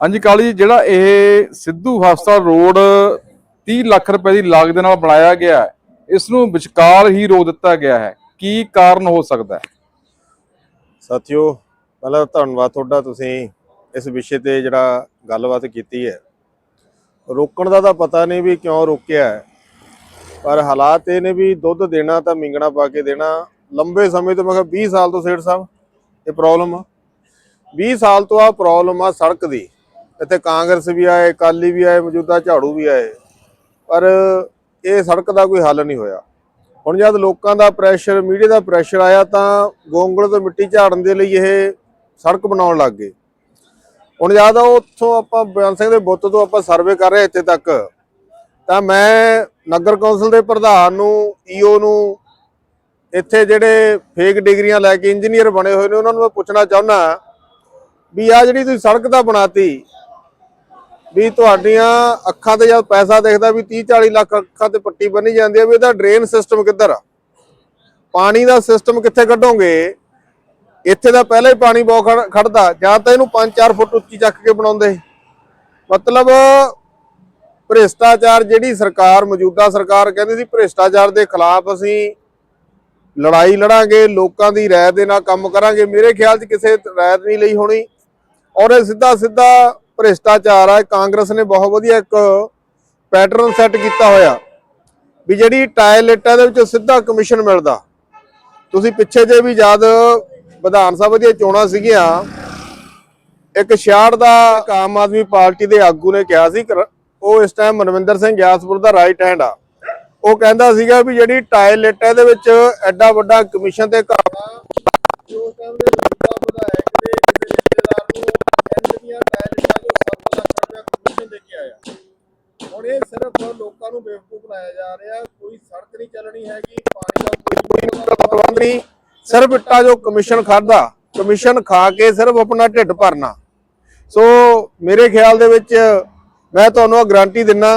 ਹਾਂਜੀ ਕਾਲੀ ਜੀ, ਜਿਹੜਾ ਇਹ ਸਿੱਧੂ ਹਸਪਤਾਲ ਰੋਡ 30 ਲੱਖ ਰੁਪਏ ਦੀ ਲਾਗਤ ਦੇ ਨਾਲ ਬਣਾਇਆ ਗਿਆ ਹੈ, ਇਸ ਨੂੰ ਵਿਚਕਾਰ ਹੀ ਰੋਕ ਦਿੱਤਾ ਗਿਆ ਹੈ, ਕੀ ਕਾਰਨ ਹੋ ਸਕਦਾ ਹੈ? ਸਾਥੀਓ, ਪਹਿਲਾਂ ਧੰਨਵਾਦ ਤੁਹਾਡਾ, ਤੁਸੀਂ ਇਸ ਵਿਸ਼ੇ ਤੇ ਜਿਹੜਾ ਗੱਲਬਾਤ ਕੀਤੀ ਹੈ। ਰੋਕਣ ਦਾ ਤਾਂ ਪਤਾ ਨਹੀਂ ਵੀ ਕਿਉਂ ਰੋਕਿਆ ਹੈ, ਪਰ ਹਾਲਾਤ ਇਹ ਨੇ ਵੀ ਦੁੱਧ ਦੇਣਾ ਤਾਂ ਮਿੰਗਣਾ ਪਾ ਕੇ ਦੇਣਾ, ਲੰਬੇ ਸਮੇਂ ਤੋਂ ਮੈਂ ਕਿਹਾ 20 ਸਾਲ ਤੋਂ ਸੇਠ ਸਾਹਿਬ, ਇਹ ਪ੍ਰੋਬਲਮ ਆ। 20 ਸਾਲ ਤੋਂ ਆ ਪ੍ਰੋਬਲਮ ਆ ਸੜਕ ਦੀ। ਇੱਥੇ ਕਾਂਗਰਸ ਵੀ ਆਏ, ਅਕਾਲੀ ਵੀ ਆਏ, ਮੌਜੂਦਾ ਝਾੜੂ ਵੀ ਆਏ। ਪਰ ਇਹ ਸੜਕ ਦਾ ਕੋਈ ਹੱਲ ਨਹੀਂ ਹੋਇਆ। ਹੁਣ ਜਦ ਲੋਕਾਂ ਦਾ ਪ੍ਰੈਸ਼ਰ ਮੀਡੀਆ ਦਾ ਪ੍ਰੈਸ਼ਰ ਆਇਆ ਤਾਂ ਗੋਂਗਲ ਤੋਂ ਮਿੱਟੀ ਝਾੜਨ ਦੇ ਲਈ ਇਹ ਸੜਕ ਬਣਾਉਣ ਲੱਗ ਗਏ। ਹੁਣ ਜਦ ਉਹ ਉੱਥੋਂ ਆਪਾਂ ਬਿਆਨ ਸਿੰਘ ਦੇ ਬੁੱਤ ਤੋਂ ਆਪਾਂ ਸਰਵੇ ਕਰ ਰਹੇ ਇੱਥੇ ਤੱਕ। ਤਾਂ ਮੈਂ ਨਗਰ ਕੌਂਸਲ ਦੇ ਪ੍ਰਧਾਨ ਨੂੰ ਈਓ ਨੂੰ, ਇੱਥੇ ਜਿਹੜੇ ਫੇਕ ਡਿਗਰੀਆਂ ਲੈ ਕੇ ਇੰਜੀਨੀਅਰ ਬਣੇ ਹੋਏ ਨੇ, ਉਹਨਾਂ ਨੂੰ ਮੈਂ ਪੁੱਛਣਾ ਚਾਹੁੰਦਾ ਵੀ ਆ ਜਿਹੜੀ ਤੁਸੀਂ ਸੜਕ ਤਾਂ ਬਣਾਤੀ ਵੀ ਤੁਹਾਡੀਆਂ ਅੱਖਾਂ ਤੇ ਜਦ ਪੈਸਾ ਦੇਖਦਾ ਵੀ 30 40 ਲੱਖ ਅੱਖਾਂ ਤੇ ਪੱਟੀ ਬੰਨੀ ਜਾਂਦੀ ਹੈ ਵੀ ਇਹਦਾ ਡਰੇਨ ਸਿਸਟਮ ਕਿੱਧਰ ਆ? ਪਾਣੀ ਦਾ ਸਿਸਟਮ ਕਿੱਥੇ ਕੱਢੋਗੇ? ਇੱਥੇ ਦਾ ਪਹਿਲਾਂ ਹੀ ਪਾਣੀ ਬਹੁਤ ਖੜ- ਖੜਦਾ। ਜਾਂ ਤਾਂ ਇਹਨੂੰ 5-4 ਫੁੱਟ ਉੱਚੀ ਚੱਕ ਕੇ ਬਣਾਉਂਦੇ। ਮਤਲਬ ਭ੍ਰਿਸ਼ਟਾਚਾਰ ਜਿਹੜੀ ਸਰਕਾਰ, ਮੌਜੂਦਾ ਸਰਕਾਰ ਕਹਿੰਦੀ ਸੀ ਭ੍ਰਿਸ਼ਟਾਚਾਰ ਦੇ ਖਿਲਾਫ ਅਸੀਂ ਲੜਾਈ ਲੜਾਂਗੇ, ਲੋਕਾਂ ਦੀ ਰਾਏ ਦੇ ਨਾਲ ਕੰਮ ਕਰਾਂਗੇ। ਮੇਰੇ ਖਿਆਲ 'ਚ ਕਿਸੇ ਰਾਏ ਨਹੀਂ ਲਈ ਹੋਣੀ। ਔਰ ਇਹ ਸਿੱਧਾ ਸਿੱਧਾ ਭ੍ਰਿਸ਼ਟਾਚਾਰ ਆ ਕਾਂਗਰਸ ਨੇ ਬਹੁਤ ਵਧੀਆ ਇੱਕ ਪੈਟਰਨ ਸੈੱਟ ਕੀਤਾ ਹੋਇਆ ਵੀ ਜਿਹੜੀ ਟਾਇਲਟਾਂ ਦੇ ਵਿੱਚ ਸਿੱਧਾ ਕਮਿਸ਼ਨ ਮਿਲਦਾ। ਤੁਸੀਂ ਪਿੱਛੇ ਜੇ ਵੀ ਜਦ ਵਿਧਾਨ ਸਭਾ ਦੀਆਂ ਚੋਣਾਂ ਸੀਗੀਆਂ, ਇੱਕ 66 ਦਾ ਆਮ ਆਦਮੀ ਪਾਰਟੀ ਦੇ ਆਗੂ ਨੇ ਕਿਹਾ ਸੀ ਕਰ- ਉਹ ਇਸ ਟਾਈਮ ਮਨਵਿੰਦਰ ਸਿੰਘ ਗਿਆਸਪੁਰ ਦਾ ਰਾਈਟ ਹੈਂਡ ਆ। ਉਹ ਕਹਿੰਦਾ ਸੀਗਾ ਵੀ ਜਿਹੜੀ ਟਾਇਲਟ ਇਹਦੇ ਵਿੱਚ ਐਡਾ ਵੱਡਾ ਕਮਿਸ਼ਨ ਤੇ ਘਰ ਉਸ ਟਾਈਮ ਦੇ ਮੌਜੂਦਾ ਵਿਧਾਇਕ ਦੇ ਕਿਸੇ ਰਿਸ਼ਤੇਦਾਰ ਨੂੰ ਕਹਿੰਦੇ ਦੀਆਂ ਟਾਇਲਟਾਂ ਜੋ 7 ਲੱਖ ਰੁਪਏ ਕਮਿਸ਼ਨ ਦੇ ਕੇ ਆਇਆ ਹੁਣ ਇਹ ਸਿਰਫ ਲੋਕਾਂ ਨੂੰ ਬੇਵਕੂਫ ਬਣਾਇਆ ਜਾ ਰਿਹਾ ਕੋਈ ਸੜਕ ਨਹੀਂ ਚੱਲਣੀ ਹੈਗੀ ਪਾਣੀ ਦਾ ਕੋਈ ਪ੍ਰਬੰਧ ਨਹੀਂ ਸਿਰਫ ਇੱਟਾ ਜੋ ਕਮਿਸ਼ਨ ਖਾਦਾ ਕਮਿਸ਼ਨ ਖਾ ਕੇ ਸਿਰਫ ਆਪਣਾ ਢਿੱਡ ਭਰਨਾ। ਸੋ ਮੇਰੇ ਖਿਆਲ ਦੇ ਵਿੱਚ ਮੈਂ ਤੁਹਾਨੂੰ ਗਾਰੰਟੀ ਦਿੰਨਾ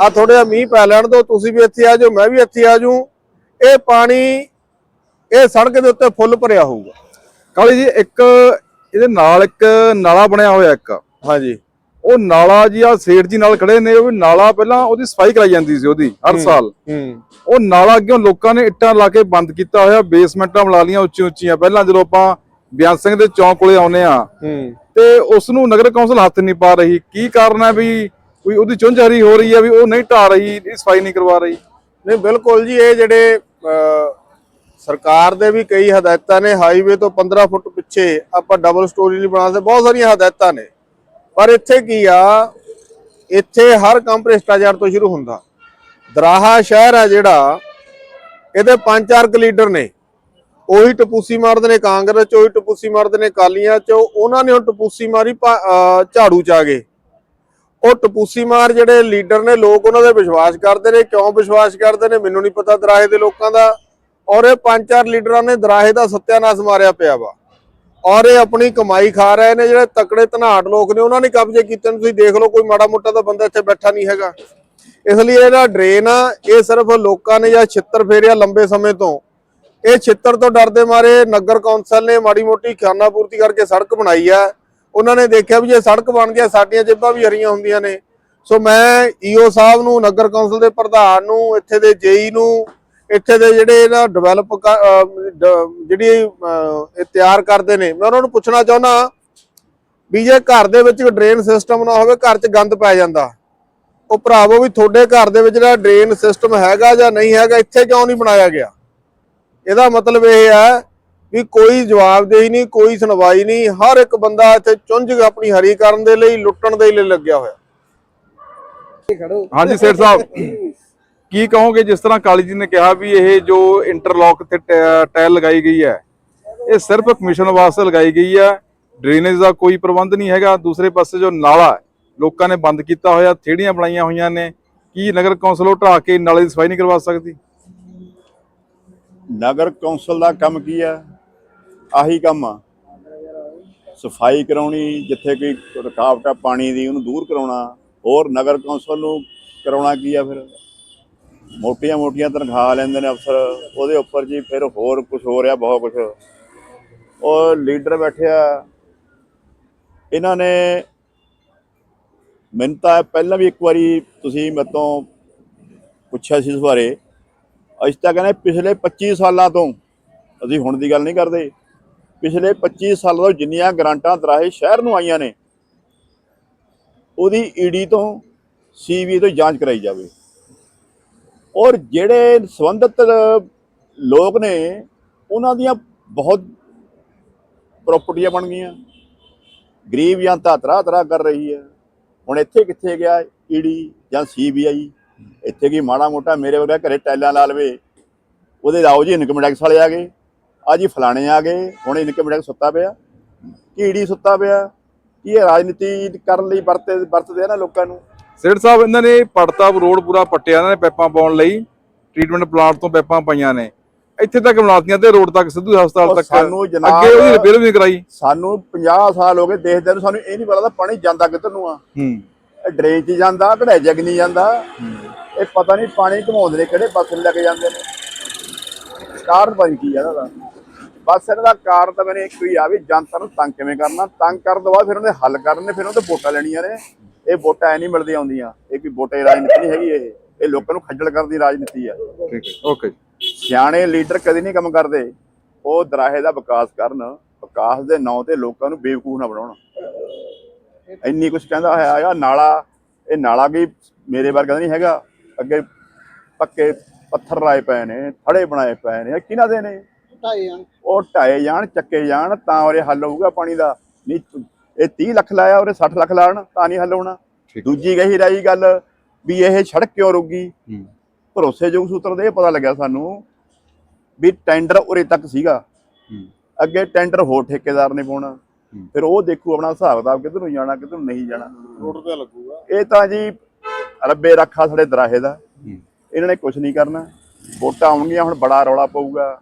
ਆ ਥੋੜਾ ਜਿਹਾ ਮੀਂਹ ਪੈ ਲੈਣ ਦੋ ਤੁਸੀਂ ਵੀ ਇੱਥੇ ਆ ਜਾਓ ਮੈਂ ਵੀ ਇੱਥੇ ਆ ਜਾਊਂ। ਇਹ ਪਾਣੀ ਇਹ ਸੜਕ ਦੇ ਉੱਤੇ ਫੁੱਲ ਭਰਿਆ ਹੋਊਗਾ। ਕਾਲੀ ਜੀ ਇੱਕ ਇਹਦੇ ਨਾਲ ਇੱਕ ਨਾਲਾ ਬਣਿਆ ਹੋਇਆ ਇੱਕ। ਹਾਂਜੀ। ਉਹ ਨਾਲਾ ਜੀ ਆ ਸੇਠ ਜੀ ਨਾਲ ਖੜੇ ਨੇ ਉਹ ਵੀ ਨਾਲਾ ਪਹਿਲਾਂ ਉਹਦੀ ਸਫ਼ਾਈ ਕਰਾਈ ਜਾਂਦੀ ਸੀ ਉਹਦੀ ਹਰ ਸਾਲ। ਉਹ ਨਾਲਾ ਅੱਗੇ ਲੋਕਾਂ ਨੇ ਇੱਟਾਂ ਲਾ ਕੇ ਬੰਦ ਕੀਤਾ ਹੋਇਆ ਬੇਸਮੈਂਟਾਂ ਬਣਾ ਲੀਆਂ ਉੱਚੀ ਉੱਚੀਆਂ ਪਹਿਲਾਂ ਜਦੋਂ ਆਪਾਂ ਬਿਆਨ ਸਿੰਘ ਦੇ ਚੌਂਕ ਕੋਲੇ ਆਉਨੇ ਆ ਤੇ ਉਸ ਨੂੰ ਨਗਰ ਕੌਂਸਲ ਹੱਥ ਨਹੀਂ ਪਾ ਰਹੀ। ਕੀ ਕਾਰਨ ਹੈ ਵੀ ਕੋਈ ਉਹਦੀ ਚੁੰਝਾਰੀ ਹੋ ਰਹੀ ਹੈ ਵੀ ਉਹ ਨਹੀਂ ਢਾ ਰਹੀ ਇਹ ਸਫ਼ਾਈ ਨਹੀਂ ਕਰਵਾ ਰਹੀ? ਨਹੀਂ ਬਿਲਕੁਲ ਜੀ ਇਹ ਜਿਹੜੇ ਸਰਕਾਰ ਦੇ ਵੀ ਕਈ ਹਦਾਇਤਾਂ ਨੇ। ਹਾਈਵੇ ਤੋਂ 15 ਫੁੱਟ ਪਿੱਛੇ ਆਪਾਂ ਡਬਲ ਸਟੋਰੀ ਨਹੀਂ ਬਣਾ ਸਕਦੇ ਬਹੁਤ ਸਾਰੀਆਂ ਹਦਾਇਤਾਂ ਨੇ। ਪਰ ਇੱਥੇ ਕੀ ਆ? ਇੱਥੇ ਹਰ ਕੰਮ ਭ੍ਰਿਸ਼ਟਾਚਾਰ ਤੋਂ ਸ਼ੁਰੂ ਹੁੰਦਾ। ਦਰਾਹਾ ਸ਼ਹਿਰ ਆ ਜਿਹੜਾ, ਇਹਦੇ ਪੰਜ ਚਾਰ ਕੁ ਲੀਡਰ ਨੇ। ਉਹੀ ਟਪੂਸੀ ਮਾਰਦੇ ਨੇ ਕਾਂਗਰਸ ਚ, ਉਹੀ ਟਪੂਸੀ ਮਾਰਦੇ ਨੇ ਕਾਲੀਆਂ ਚ, ਉਹਨਾਂ ਨੇ ਉਹ ਟਪੂਸੀ ਮਾਰੀ ਭਾ- ਝਾੜੂ ਚ ਆ ਗਏ ਉਹ ਟਪੂਸੀ ਮਾਰ ਜਿਹੜੇ ਲੀਡਰ ਨੇ, ਲੋਕ ਉਹਨਾਂ ਦੇ ਵਿਸ਼ਵਾਸ ਕਰਦੇ ਨੇ। ਕਿਉਂ ਵਿਸ਼ਵਾਸ ਕਰਦੇ ਨੇ? ਮੈਨੂੰ ਨਹੀਂ ਪਤਾ ਦਰਾਹੇ ਦੇ ਲੋਕਾਂ ਦਾ। ਔਰ ਇਹ ਪੰਜ ਚਾਰ ਲੀਡਰਾਂ ਨੇ ਦਰਾਹੇ ਦਾ ਸੱਤਿਆਨਾਸ਼ ਮਾਰਿਆ ਪਿਆ ਵਾ। ਔਰ ਇਹ ਆਪਣੀ ਕਮਾਈ ਖਾ ਰਹੇ ਨੇ, ਜਿਹੜੇ ਤਕੜੇ ਧਨਾੜ ਲੋਕ ਨੇ, ਉਹਨਾਂ ਨੇ ਕਬਜ਼ੇ ਕੀਤੇ ਨੇ। ਤੁਸੀਂ ਦੇਖ ਲਓ, ਕੋਈ ਮਾੜਾ ਮੋਟਾ ਤਾਂ ਬੰਦਾ ਇੱਥੇ ਬੈਠਾ ਨਹੀਂ ਹੈਗਾ। ਇਸ ਲਈ ਇਹਦਾ ਡਰੇਨ ਆ, ਇਹ ਸਿਰਫ ਲੋਕਾਂ ਨੇ ਜਾਂ ਛਿੱਤਰ ਫੇਰਿਆ ਲੰਬੇ ਸਮੇਂ ਤੋਂ। ਇਹ ਛਿੱਤਰ ਤੋਂ ਡਰਦੇ ਮਾਰੇ ਨਗਰ ਕੌਂਸਲ ਨੇ ਮਾੜੀ ਮੋਟੀ ਖਾਨਾ ਪੂਰਤੀ ਕਰਕੇ ਸੜਕ ਬਣਾਈ ਆ। ਉਹਨਾਂ ਨੇ ਦੇਖਿਆ ਵੀ ਜੇ ਸੜਕ ਬਣ ਗਿਆ, ਸਾਡੀਆਂ ਜੇਬਾਂ ਵੀ ਹਰੀਆਂ ਹੁੰਦੀਆਂ ਨੇ। ਸੋ ਮੈਂ ਈਓ ਸਾਹਿਬ ਨੂੰ, ਨਗਰ ਕੌਂਸਲ ਦੇ ਪ੍ਰਧਾਨ ਨੂੰ, ਇੱਥੇ ਦੇ ਜੇਈ ਨੂੰ ਇੱਥੇ ਦੇ ਜਿਹੜੇ ਇਹਦਾ ਡਿਵੈਲਪ ਜਿਹੜੀ ਇਹ ਤਿਆਰ ਕਰਦੇ ਨੇ ਮੈਂ ਉਹਨਾਂ ਨੂੰ ਪੁੱਛਣਾ ਚਾਹੁੰਦਾ ਵੀ ਜੇ ਘਰ ਦੇ ਵਿੱਚ ਡਰੇਨ ਸਿਸਟਮ ਨਾ ਹੋਵੇ ਘਰ 'ਚ ਗੰਦ ਪੈ ਜਾਂਦਾ। ਉਹ ਭਰਾਵੋ ਵੀ ਤੁਹਾਡੇ ਘਰ ਦੇ ਵਿੱਚ ਜਿਹੜਾ ਡਰੇਨ ਸਿਸਟਮ ਹੈਗਾ ਜਾਂ ਨਹੀਂ ਹੈਗਾ ਇੱਥੇ ਕਿਉਂ ਨਹੀਂ ਬਣਾਇਆ ਗਿਆ? ਇਹਦਾ ਮਤਲਬ ਇਹ ਹੈ ਵੀ ਕੋਈ ਜਵਾਬਦੇਹੀ ਨਹੀਂ ਕੋਈ ਸੁਣਵਾਈ ਨਹੀਂ ਹਰ ਇੱਕ ਬੰਦਾ ਇੱਥੇ ਚੁੰਝ ਆਪਣੀ ਹਰੀ ਕਰਨ ਦੇ ਲਈ ਲੁੱਟਣ ਦੇ ਲਈ ਲੱਗਿਆ ਹੋਇਆ। ਹਾਂਜੀ ਸੇਠ ਸਾਹਿਬ। ਕੀ ਕਹੋਗੇ ਜਿਸ ਤਰ੍ਹਾਂ ਕਾਲੀ ਜੀ ਨੇ ਕਿਹਾ ਵੀ ਇਹ ਜੋ ਇੰਟਰਲੌਕ ਤੇ ਟਾਇਲ ਲਗਾਈ ਗਈ ਹੈ, ਇਹ ਸਿਰਫ ਕਮਿਸ਼ਨ ਵਾਸਤੇ ਲਗਾਈ ਗਈ ਹੈ ਡਰੇਨੇਜ ਦਾ ਕੋਈ ਪ੍ਰਬੰਧ ਨਹੀਂ ਹੈਗਾ। ਦੂਸਰੇ ਪਾਸੇ ਜੋ ਨਾਲਾ ਲੋਕਾਂ ਨੇ ਬੰਦ ਕੀਤਾ ਹੋਇਆ, ਥੇੜੀਆਂ ਬਣਾਈਆਂ ਹੋਈਆਂ ਨੇ, ਕੀ ਨਗਰ ਕੌਂਸਲ ਉਹ ਢਾਹ ਕੇ ਨਾਲੇ ਦੀ ਸਫ਼ਾਈ ਨਹੀਂ ਕਰਵਾ ਸਕਦੀ? ਨਗਰ ਕੌਂਸਲ ਦਾ ਕੰਮ ਕੀ ਆ ਆਹੀ ਕੰਮ ਆ। ਸਫ਼ਾਈ ਕਰਾਉਣੀ, ਜਿੱਥੇ ਕੋਈ ਰੁਕਾਵਟ ਆ ਪਾਣੀ ਦੀ ਉਹਨੂੰ ਦੂਰ ਕਰਾਉਣਾ, ਹੋਰ ਨਗਰ ਕੌਂਸਲ ਨੂੰ ਕਰਾਉਣਾ ਕੀ ਆ ਫਿਰ? ਮੋਟੀਆਂ ਮੋਟੀਆਂ ਤਨਖਾਹ ਲੈਂਦੇ ਨੇ ਅਫਸਰ, ਉਹਦੇ ਉੱਪਰ ਜੀ ਫਿਰ ਹੋਰ ਕੁਝ ਹੋ ਰਿਹਾ, ਬਹੁਤ ਕੁਝ ਉਹ ਲੀਡਰ ਬੈਠਿਆ ਇਹਨਾਂ ਨੇ ਮੈਨੂੰ ਤਾਂ ਪਹਿਲਾਂ ਵੀ ਇੱਕ ਵਾਰੀ ਤੁਸੀਂ ਮੇਰੇ ਤੋਂ ਪੁੱਛਿਆ ਸੀ ਇਸ ਬਾਰੇ। ਅਸੀਂ ਤਾਂ ਕਹਿੰਦੇ ਪਿਛਲੇ 25 ਸਾਲਾਂ ਤੋਂ ਅਸੀਂ ਹੁਣ ਦੀ ਗੱਲ ਨਹੀਂ ਕਰਦੇ। ਪਿਛਲੇ 25 ਸਾਲਾਂ ਤੋਂ ਜਿੰਨੀਆਂ ਗ੍ਰਾਂਟਾਂ ਦਰਾਹੇ ਸ਼ਹਿਰ ਨੂੰ ਆਈਆਂ ਨੇ, ਉਹਦੀ ਈਡੀ ਤੋਂ ਸੀਬੀ ਤੋਂ ਜਾਂਚ ਕਰਾਈ ਜਾਵੇ। ਔਰ ਜਿਹੜੇ ਸੰਬੰਧਿਤ ਲੋਕ ਨੇ, ਉਹਨਾਂ ਦੀਆਂ ਬਹੁਤ ਪ੍ਰਾਪਰਟੀਆਂ ਬਣ ਗਈਆਂ। ਗਰੀਬ ਜਨਤਾ ਤਰਾ ਤਰਾ ਕਰ ਰਹੀ ਹੈ। ਹੁਣ ਇੱਥੇ ਕਿੱਥੇ ਗਿਆ ਈਡੀ ਜਾਂ ਸੀਬੀਆਈ ਇੱਥੇ ਕੀ ਮਾੜਾ ਮੋਟਾ ਮੇਰੇ ਵਰਗਾ ਘਰੇ ਟੈਲਾਂ ਲਾ ਲਵੇ? ਉਹਦੇ ਰਾਓ ਜੀ ਇਨਕਮ ਟੈਕਸ ਵਾਲੇ ਆ ਗਏ। ਆ ਜੀ ਫਲਾਣੇ ਆ ਗਏ, ਹੁਣ ਇਨਕਮ ਟੈਕਸ ਸੁੱਤਾ ਪਿਆ। ਕੀ ਈਡੀ ਸੁੱਤਾ ਪਿਆ? ਕੀ ਇਹ ਰਾਜਨੀਤੀ ਕਰਨ ਲਈ ਵਰਤੇ, ਵਰਤਦੇ ਆ ਨਾ ਲੋਕਾਂ ਨੂੰ? ਸੇਠ ਸਾਹਿਬ ਇਹਨਾਂ ਨੇ ਪੜਤਾਪ ਰੋਡ ਪੂਰਾ ਪੱਟਿਆ ਇਹਨਾਂ ਨੇ ਪੈਪਾਂ ਪਾਉਣ ਲਈ ਟ੍ਰੀਟਮੈਂਟ ਪਲਾਂਟ ਤੋਂ ਪੈਪਾਂ ਪਾਈਆਂ ਨੇ। ਇੱਥੇ ਤੱਕ ਬਣਾਤੀਆਂ ਤੇ ਰੋਡ ਤੱਕ ਸਿੱਧੂ ਹਸਪਤਾਲ ਤੱਕ। ਸਾਨੂੰ ਜਨਾਬ- ਅੱਗੇ ਉਹਦੀ ਰਿਪੇਅਰ ਵੀ ਨਹੀਂ ਕਰਾਈ। ਸਾਨੂੰ 50 ਸਾਲ ਹੋ ਗਏ ਦੇਖਦੇ ਨੂੰ ਸਾਨੂੰ ਇਹ ਨਹੀਂ ਪਤਾ ਪਾਣੀ ਜਾਂਦਾ ਕਿੱਧਰ ਨੂੰ ਆ। ਹੂੰ। ਇਹ ਡਰੇਨ 'ਚ ਜਾਂਦਾ ਕਢਾਈ ਜਗ ਨਹੀਂ ਜਾਂਦਾ। ਇਹ ਪਤਾ ਨਹੀਂ ਪਾਣੀ ਘਮਾਉਂਦੇ ਨੇ ਕਿਹੜੇ ਪਾਸੇ ਨੂੰ ਲੈ ਕੇ ਜਾਂਦੇ ਨੇ। ਕਾਰਨ ਪਤਾ ਕੀ ਆ ਇਹਨਾਂ ਦਾ। ਬਸ ਇਹਨਾਂ ਦਾ ਕਾਰਨ ਤਾਂ ਮੈਨੂੰ ਇੱਕ ਹੀ ਆ ਵੀ ਜਨਤਾ ਨੂੰ ਤੰਗ ਕਿਵੇਂ ਕਰਨਾ ਤੰਗ ਕਰਨ ਤੋਂ ਬਾਅਦ ਫਿਰ ਉਹਦੇ ਹੱਲ ਕਰਨੇ ਫਿਰ ਉਹਦੇ ਵੋਟਾਂ ਲੈਣੀਆਂ ਨੇ। ਇਹ ਵੋਟਾਂ ਐ ਨਹੀਂ ਮਿਲਦੀਆਂ ਆਉਂਦੀਆਂ। ਇਹ ਕੋਈ ਵੋਟਾਂ ਰਾਜਨੀਤੀ ਨਹੀਂ ਹੈਗੀ ਇਹ। ਇਹ ਲੋਕਾਂ ਨੂੰ ਖੱਜਲ ਕਰਨ ਦੀ ਰਾਜਨੀਤੀ ਆ। ਠੀਕ ਹੈ ਓਕੇ ਸਿਆਣੇ ਲੀਡਰ ਕਦੇ ਨਹੀਂ ਕੰਮ ਕਰਦੇ। ਉਹ ਦਰਾਹੇ ਦਾ ਵਿਕਾਸ ਕਰਨ ਵਿਕਾਸ ਦੇ ਨਾਂ ਤੇ ਲੋਕਾਂ ਨੂੰ ਬੇਵਕੂਫ ਨਾ ਬਣਾਉਣ। ਇੰਨੀ ਕੁਝ ਕਹਿੰਦਾ ਹੋਇਆ ਆ ਨਾਲਾ ਇਹ ਨਾਲਾ ਕੀ ਮੇਰੇ ਵਰਗਾ ਨਹੀਂ ਹੈਗਾ। ਅੱਗੇ ਪੱਕੇ ਪੱਥਰ ਲਾਏ ਪਏ ਨੇ ਥੜੇ ਬਣਾਏ ਪਏ ਨੇ। ਕਿਹਨਾਂ ਦੇ ਨੇ? ਢਾਈ ਜਾਣ। ਉਹ ਢਾਏ ਜਾਣ ਚੱਕੇ ਜਾਣ ਤਾਂ ਉਹਰੇ ਹੱਲ ਹੋਊਗਾ ਪਾਣੀ ਦਾ। ਨਹੀਂ ਇਹ 30 ਲੱਖ ਲਾਇਆ ਉਹਰੇ 60 ਲੱਖ ਲਾਣ ਤਾਂ ਨਹੀਂ ਹੱਲ ਹੋਣਾ। ਦੂਜੀ ਗਈ ਰਹੀ ਗੱਲ ਵੀ ਇਹ ਸੜਕ ਕਿਉਂ ਰੁਕੀ ਭਰੋਸੇਯੋਗ ਸੂਤਰ ਦੇ ਇਹ ਪਤਾ ਲੱਗਿਆ ਸਾਨੂੰ ਵੀ ਟੈਂਡਰ ਉਰੇ ਤੱਕ ਸੀਗਾ। ਅੱਗੇ ਟੈਂਡਰ ਹੋਰ ਠੇਕੇਦਾਰ ਨੇ ਪਾਉਣਾ। ਫਿਰ ਉਹ ਦੇਖੂ ਆਪਣਾ ਹਿਸਾਬ ਕਿਤਾਬ ਕਿੱਧਰ ਨੂੰ ਜਾਣਾ ਕਿੱਧਰ ਨੂੰ ਨਹੀਂ ਜਾਣਾ। ਕਰੋੜ ਰੁਪਇਆ ਲੱਗੂਗਾ। ਇਹ ਤਾਂ ਜੀ ਰੱਬੇ ਰੱਖਾ ਸਾਡੇ ਦਰਾਹੇ ਦਾ। ਇਹਨਾਂ ਨੇ ਕੁਝ ਨਹੀਂ ਕਰਨਾ। ਵੋਟਾਂ ਆਉਣਗੀਆਂ ਹੁਣ ਬੜਾ ਰੌਲਾ ਪਊਗਾ।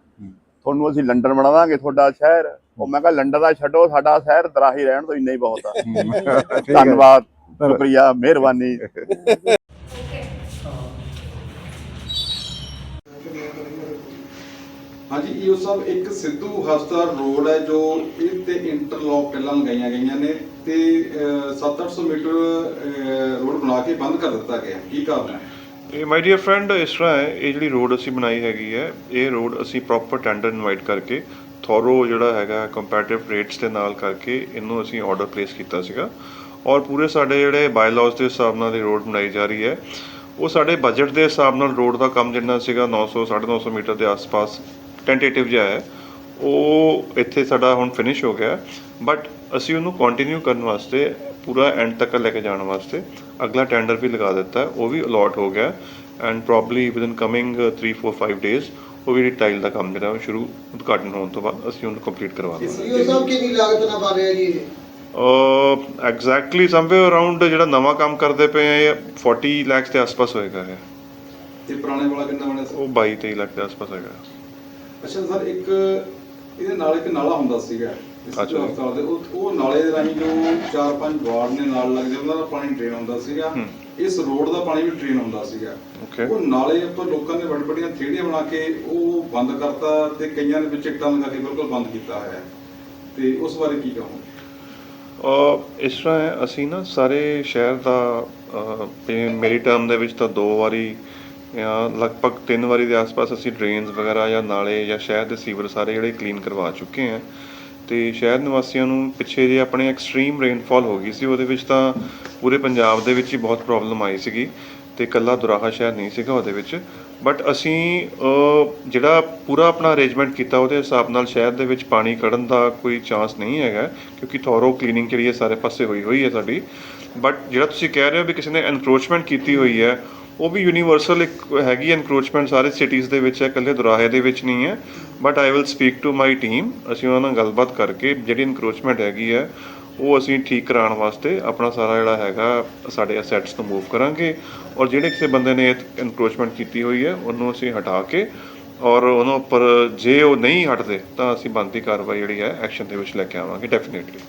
ਤੁਹਾਨੂੰ ਅਸੀਂ ਲੰਡਨ ਬਣਾ ਦਾਂਗੇ ਤੁਹਾਡਾ ਸ਼ਹਿਰ। ਉਹ ਮੈਂ ਕਿਹਾ ਲੰਡਨ ਦਾ ਛੱਡੋ ਸਾਡਾ ਸ਼ਹਿਰ ਦਰਾਹੀ ਰਹਿਣ ਤੋਂ ਇੰਨਾ ਹੀ ਬਹੁਤ ਆ। ਧੰਨਵਾਦ ਸ਼ੁਕਰੀਆ ਮਿਹਰਬਾਨੀ। ਹਾਂਜੀ ਈਓ ਸਾਹਿਬ ਇੱਕ ਸਿੱਧੂ ਹਸਪਤਾਲ ਰੋਡ ਹੈ ਜੋ ਇਹ ਤੇ ਇੰਟਰਲੌਕ ਪਹਿਲਾਂ ਲਗਾਈਆਂ ਗਈਆਂ ਨੇ ਤੇ 7-800 ਮੀਟਰ ਰੋਡ ਬਣਾ ਕੇ ਬੰਦ ਕਰ ਦਿੱਤਾ ਗਿਆ। ਕੀ ਕਾਰਨ ਹੈ? ਇਹ ਮਾਈ ਡੀਅਰ ਫਰੈਂਡ ਇਸ ਤਰ੍ਹਾਂ ਹੈ ਇਹ ਜਿਹੜੀ ਰੋਡ ਅਸੀਂ ਬਣਾਈ ਹੈਗੀ ਹੈ ਇਹ ਰੋਡ ਅਸੀਂ ਪ੍ਰੋਪਰ ਟੈਂਡਰ ਇਨਵਾਈਟ ਕਰਕੇ ਥੋਰੋ ਜਿਹੜਾ ਹੈਗਾ ਕੰਪੈਟਿਵ ਰੇਟਸ ਦੇ ਨਾਲ ਕਰਕੇ ਇਹਨੂੰ ਅਸੀਂ ਆਰਡਰ ਪਲੇਸ ਕੀਤਾ ਸੀਗਾ। ਔਰ ਪੂਰੇ ਸਾਡੇ ਜਿਹੜੇ ਬਾਇਲਾਅਸ ਦੇ ਹਿਸਾਬ ਨਾਲ ਇਹ ਰੋਡ ਬਣਾਈ ਜਾ ਰਹੀ ਹੈ। ਉਹ ਸਾਡੇ ਬਜਟ ਦੇ ਹਿਸਾਬ ਨਾਲ ਰੋਡ ਦਾ ਕੰਮ ਜਿੰਨਾ ਸੀਗਾ 900 950 ਮੀਟਰ ਦੇ ਆਸ-ਪਾਸ ਟੈਂਟੇਟਿਵ ਜਿਹਾ ਹੈ। ਉਹ ਇੱਥੇ ਸਾਡਾ ਹੁਣ ਫਿਨਿਸ਼ ਹੋ ਗਿਆ। ਬਟ ਅਸੀਂ ਉਹਨੂੰ ਕੰਟੀਨਿਊ ਕਰਨ ਵਾਸਤੇ ਪੂਰਾ ਐਂਡ ਤੱਕ ਲੈ ਕੇ ਜਾਣ ਵਾਸਤੇ ਅਗਲਾ ਟੈਂਡਰ ਵੀ ਲਗਾ ਦਿੱਤਾ। ਉਹ ਵੀ ਅਲਾਟ ਹੋ ਗਿਆ। And probably within coming 3 4 5 days ਉਹ ਵੀ ਟਾਈਲ ਦਾ ਕੰਮ ਜਿਹੜਾ ਉਹ ਸ਼ੁਰੂ ਉਦਘਾਟਨ ਹੋਣ ਤੋਂ ਬਾਅਦ ਅਸੀਂ ਉਹਨੂੰ ਕੰਪਲੀਟ ਕਰਵਾ ਦਾਂਗੇ ਇਹ ਸਭ ਕਿੰਨੀ ਲਾਗਤ ਨਾਲ ਪਾ ਰਿਹਾ ਜੀ ਇਹ? ਐਗਜ਼ੈਕਟਲੀ ਸਮਵੇਅਰ ਅਰਾਊਂਡ ਜਿਹੜਾ ਨਵਾਂ ਕੰਮ ਕਰਦੇ ਪਏ ਆ ਇਹ 40 ਲੱਖ ਦੇ ਆਸ-ਪਾਸ ਹੋਏਗਾ ਇਹ। ਤੇ ਪੁਰਾਣੇ ਵਾਲਾ ਕਿੰਨਾ ਬਣਿਆ ਸੀ? ਉਹ 22 23 ਲੱਖ ਦੇ ਆਸ-ਪਾਸ ਹੋਏਗਾ। ਅੱਛਾ ਸਰ ਇੱਕ ਇਹਦੇ ਨਾਲ ਇੱਕ ਨਾਲਾ ਹੁੰਦਾ ਸੀਗਾ ਇਸ ਅੱਛਾ। ਹਸਪਤਾਲ ਦੇ ਉਹ ਉਹ ਨਾਲੇ ਦੇ ਰਾਹੀਂ ਜੋ ਚਾਰ ਪੰਜ ਵਾਰਡ ਨੇ ਨਾਲ ਲੱਗਦੇ ਉਹਨਾਂ ਦਾ ਪਾਣੀ ਡਰੇਨ ਹੁੰਦਾ ਸੀਗਾ। ਹੂੰ। ਇਸ ਰੋਡ ਦਾ ਪਾਣੀ ਵੀ ਡਰੇਨ ਹੁੰਦਾ ਸੀਗਾ। ਉਹ ਨਾਲੇ ਉੱਪਰ ਲੋਕਾਂ ਨੇ ਵੱਡ ਵੱਡੀਆਂ ਥੇੜੀਆਂ ਬਣਾ ਕੇ ਉਹ ਬੰਦ ਕਰਤਾ ਤੇ ਕਈਆਂ ਦੇ ਵਿੱਚ ਇੱਟਾਂ ਲਗਾ ਕੇ ਬਿਲਕੁਲ ਬੰਦ ਕੀਤਾ ਹੋਇਆ ਹੈ। ਤੇ ਉਸ ਬਾਰੇ ਕੀ ਕਹੋਗੇ? ਅ ਇਸ ਤਰ੍ਹਾਂ ਹੈ ਅਸੀਂ ਨਾ ਸਾਰੇ ਸ਼ਹਿਰ ਦਾ ਜਿਵੇਂ ਮੇਰੀ ਟਰਮ ਦੇ ਵਿੱਚ ਤਾਂ ਦੋ ਵਾਰੀ ਜਾਂ ਲਗਭਗ ਤਿੰਨ ਵਾਰੀ ਦੇ ਆਸ-ਪਾਸ ਅਸੀਂ ਡਰੇਨਸ ਵਗੈਰਾ ਜਾਂ ਨਾਲੇ ਜਾਂ ਸ਼ਹਿਰ ਦੇ ਸੀਵਰ ਸਾਰੇ ਜਿਹੜੇ ਕਲੀਨ ਕਰਵਾ ਚੁੱਕੇ ਹਾਂ। ਤੇ ਸ਼ਹਿਰ ਨਿਵਾਸੀਆਂ ਨੂੰ ਪਿੱਛੇ ਜੇ ਆਪਣੇ ਐਕਸਟ੍ਰੀਮ ਰੇਨਫਾਲ ਹੋ ਗਈ ਸੀ, ਉਹਦੇ ਵਿੱਚ ਤਾਂ ਪੂਰੇ ਪੰਜਾਬ ਦੇ ਵਿੱਚ ਹੀ ਬਹੁਤ ਪ੍ਰੋਬਲਮ ਆਈ ਸੀਗੀ ਤੇ ਕੱਲਾ ਦੁਰਾਹਾ ਸ਼ਹਿਰ ਨਹੀਂ ਸੀਗਾ ਉਹਦੇ ਵਿੱਚ। ਬਟ ਅਸੀਂ ਜਿਹੜਾ ਪੂਰਾ ਆਪਣਾ ਅਰੇਂਜਮੈਂਟ ਕੀਤਾ, ਉਹਦੇ ਹਿਸਾਬ ਨਾਲ ਸ਼ਹਿਰ ਦੇ ਵਿੱਚ ਪਾਣੀ ਕੱਢਣ ਦਾ ਕੋਈ ਚਾਂਸ ਨਹੀਂ ਹੈਗਾ, ਕਿਉਂਕਿ ਥੋਰੋ ਕਲੀਨਿੰਗ ਜਿਹੜੀ ਹੈ, ਸਾਰੇ ਪਾਸੇ ਹੋਈ ਹੋਈ ਹੈ ਸਾਡੀ। ਬਟ ਜਿਹੜਾ ਤੁਸੀਂ ਕਹਿ ਰਹੇ ਹੋ ਵੀ ਕਿਸੇ ਨੇ ਐਨਕਰੋਚਮੈਂਟ ਕੀਤੀ ਹੋਈ ਹੈ ਉਹ ਵੀ ਯੂਨੀਵਰਸਲ ਇੱਕ ਹੈਗੀ ਐਨਕਰੋਚਮੈਂਟ ਸਾਰੇ ਸਿਟੀਜ਼ ਦੇ ਵਿੱਚ ਹੈ ਇਕੱਲੇ ਦੁਰਾਹੇ ਦੇ ਵਿੱਚ ਨਹੀਂ ਹੈ। But I will speak to my team ਅਸੀਂ ਉਹਨਾਂ ਨਾਲ ਗੱਲਬਾਤ ਕਰਕੇ ਜਿਹੜੀ ਐਨਕਰੋਚਮੈਂਟ ਹੈਗੀ ਹੈ ਉਹ ਅਸੀਂ ਠੀਕ ਕਰਾਉਣ ਵਾਸਤੇ ਆਪਣਾ ਸਾਰਾ ਜਿਹੜਾ ਹੈਗਾ, ਸਾਡੇ ਅਸੈਟਸ ਨੂੰ ਮੂਵ ਕਰਾਂਗੇ। ਔਰ ਜਿਹੜੇ ਕਿਸੇ ਬੰਦੇ ਨੇ ਐਨਕਰੋਚਮੈਂਟ ਕੀਤੀ ਹੋਈ ਹੈ, ਉਹਨੂੰ ਅਸੀਂ ਹਟਾ ਕੇ ਔਰ ਉਹਨਾਂ ਉੱਪਰ ਜੇ ਉਹ ਨਹੀਂ ਹਟਦੇ, ਤਾਂ ਅਸੀਂ ਬਣਦੀ ਕਾਰਵਾਈ ਜਿਹੜੀ ਹੈ ਐਕਸ਼ਨ ਦੇ ਵਿੱਚ ਲੈ ਕੇ ਆਵਾਂਗੇ ਡੈਫੀਨਿਟਲੀ